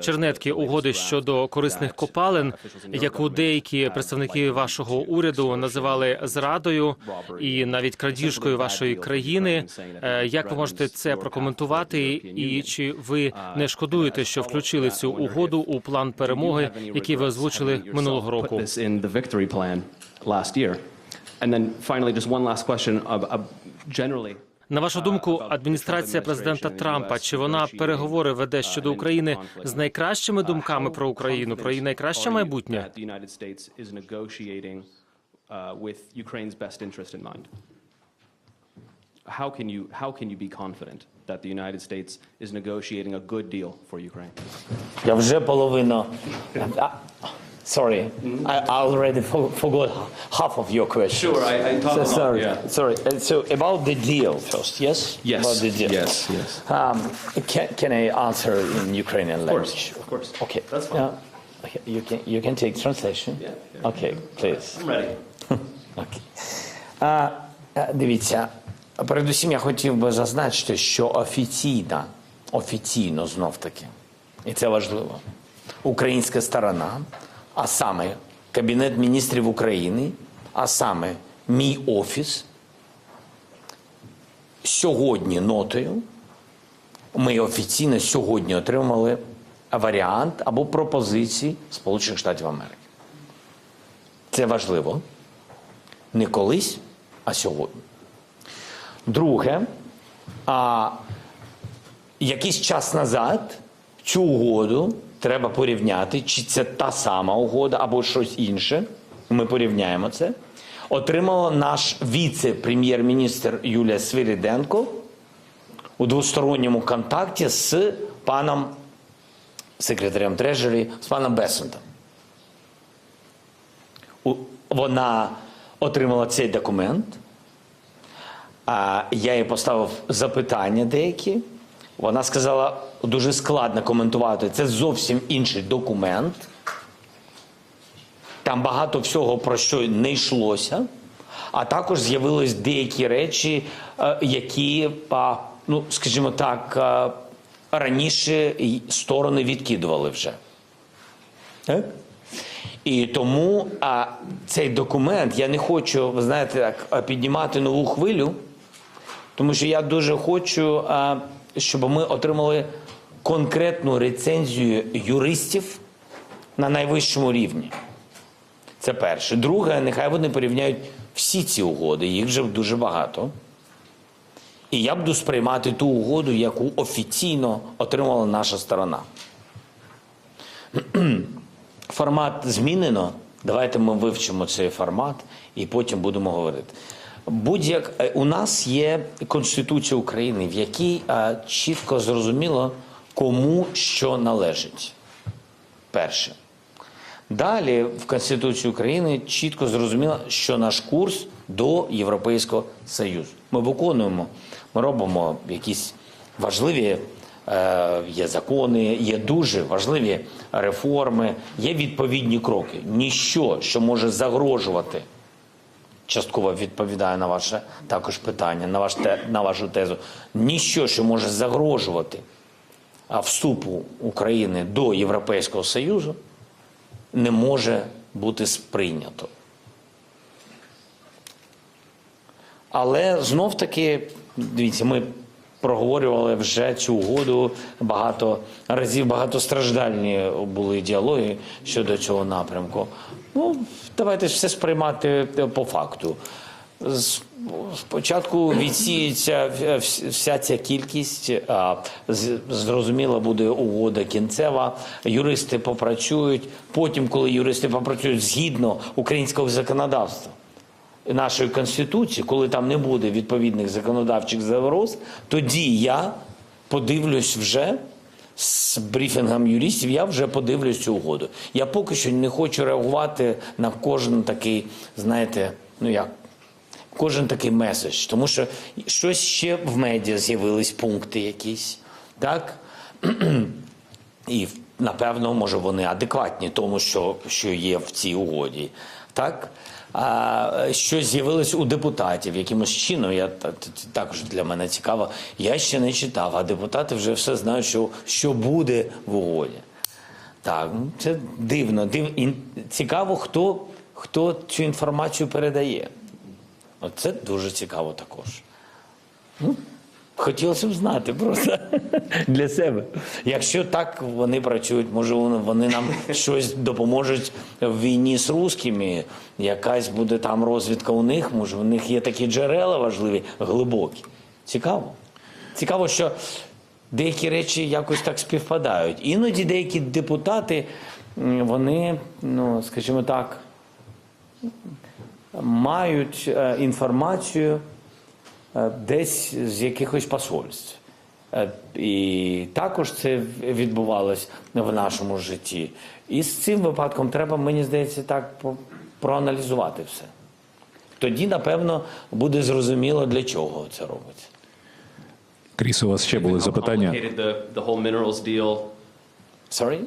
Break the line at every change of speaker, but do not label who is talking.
чернетки угоди щодо корисних копалин, яку деякі представники вашого уряду називали зрадою і навіть крадіжкою вашої країни. Е, Як ви можете це прокоментувати? І чи ви не шкодуєте, що включили цю угоду у план перемоги, який ви озвучили минулого року?
And then finally, just one last question. Generally,
На вашу думку, адміністрація президента Трампа чи вона переговори веде щодо України з найкращими думками про Україну, про її найкраще майбутнє?
uh. How can you how can you be confident that the United States is negotiating a good deal for Ukraine?
Я вже половину. Sorry, I I already for- forgot half of your question.
Sure, I- I talked
So,
a lot,
sorry,
yeah.
sorry. Uh, So about the deal first, yes?
Yes,
About the deal.
yes, yes.
Um, can, can I answer in Ukrainian language?
of course.
Okay.
That's fine.
Uh, okay, you can you can take translation.
Yeah, yeah.
Okay, please.
I'm ready.
А, е, дивіться, передусім я хотів би зазначити, що офіційна, офіційно знов таки, і це важливо, українська сторона, а саме Кабінет міністрів України, а саме мій офіс, сьогодні нотою, ми офіційно сьогодні отримали варіант або пропозиції Сполучених Штатів Америки. Це важливо не колись, а сьогодні. Друге, а якийсь час назад цю угоду треба порівняти, чи це та сама угода або щось інше. Ми порівняємо це. Отримала наш віце-прем'єр-міністр Юлія Свириденко у двосторонньому контакті з паном секретарем Трежері, з паном Бесентом. Вона отримала цей документ. Я їй поставив запитання деякі. Вона сказала, дуже складно коментувати. Це зовсім інший документ. Там багато всього про що не йшлося. А також з'явились деякі речі, е, які, ну, скажімо так, е, раніше сторони відкидували вже. Так? І тому а, цей документ я не хочу, ви знаєте, так, піднімати нову хвилю, тому що я дуже хочу, а, щоб ми отримали конкретну рецензію юристів на найвищому рівні. Це перше. Друге, нехай вони порівняють всі ці угоди, їх вже дуже багато. І я буду сприймати ту угоду, яку офіційно отримала наша сторона. Формат змінено. Давайте ми вивчимо цей формат і потім будемо говорити. Будь-як е, у нас є Конституція України, в якій е, чітко зрозуміло, кому що належить. Перше. Далі в Конституції України чітко зрозуміло, що наш курс до Європейського Союзу. Ми виконуємо, ми робимо якісь важливі е, є закони, є дуже важливі реформи, є відповідні кроки. Ніщо, що може загрожувати, частково відповідає на ваше також питання, на, ваш на вашу тезу. Ніщо, що може загрожувати вступу України до Європейського Союзу, не може бути сприйнято. Але знов таки, дивіться, ми проговорювали вже цю угоду багато разів, багатостраждальні були діалоги щодо цього напрямку. Ну, давайте все сприймати по факту. Спочатку відсіється вся- вся ця кількість, а з- зрозуміло буде угода кінцева. Юристи попрацюють. Потім, коли юристи попрацюють згідно українського законодавства, нашої конституції, коли там не буде відповідних законодавчих загроз, тоді я подивлюсь вже з брифінгом юристів, я вже подивлюсь цю угоду. Я поки що не хочу реагувати на кожен такий, знаєте, ну як. Кожен такий меседж, тому що щось ще в медіа з'явились пункти якісь, так? І напевно, може, вони адекватні тому, що, що є в цій угоді. Так? А, що з'явилось у депутатів якимось чином, я та- та- також для мене цікаво. Я ще не читав, а депутати вже все знають, що, що буде в угоді. Так, ну, це дивно. Див... ін- Цікаво, хто, хто цю інформацію передає. Оце дуже цікаво також. Ну, хотілося б знати просто для себе. Якщо так вони працюють, може вони, нам щось допоможуть в війні з русскими, якась буде там розвідка у них, може у них є такі джерела важливі, глибокі. Цікаво. Цікаво, що деякі речі якось так співпадають. Іноді деякі депутати, вони, ну, скажімо так, мають е, інформацію десь з якихось посольств. Е, І також це відбувалось в нашому житті. І з цим випадком треба, мені здається, так проаналізувати все. Тоді, напевно, буде зрозуміло, для чого це робиться.
Кріс, у вас ще були запитання?
Sorry?